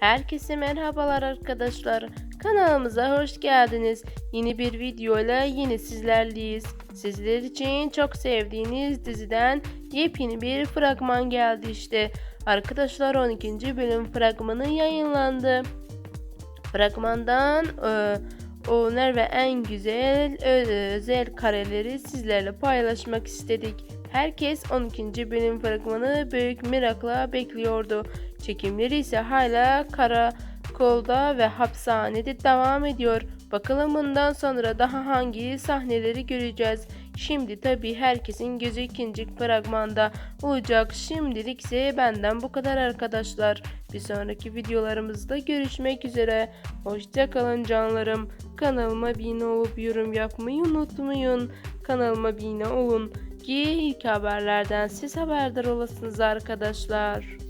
Herkese merhabalar arkadaşlar. Kanalımıza hoş geldiniz. Yeni bir videoyla yine sizlerleyiz. Sizler için çok sevdiğiniz diziden yepyeni bir fragman geldi işte. Arkadaşlar 12. bölüm fragmanı yayınlandı. Fragmandan e, onlar ve en güzel ö- özel kareleri sizlerle paylaşmak istedik. Herkes 12. bölüm fragmanı büyük merakla bekliyordu. Çekimleri ise hala karakolda ve hapishanede devam ediyor. Bakalım bundan sonra daha hangi sahneleri göreceğiz. Şimdi tabi herkesin gözü ikinci fragmanda olacak. Şimdilik ise benden bu kadar arkadaşlar. Bir sonraki videolarımızda görüşmek üzere. Hoşçakalın canlarım. Kanalıma abone olup yorum yapmayı unutmayın. Kanalıma abone olun ki ilk haberlerden siz haberdar olasınız arkadaşlar.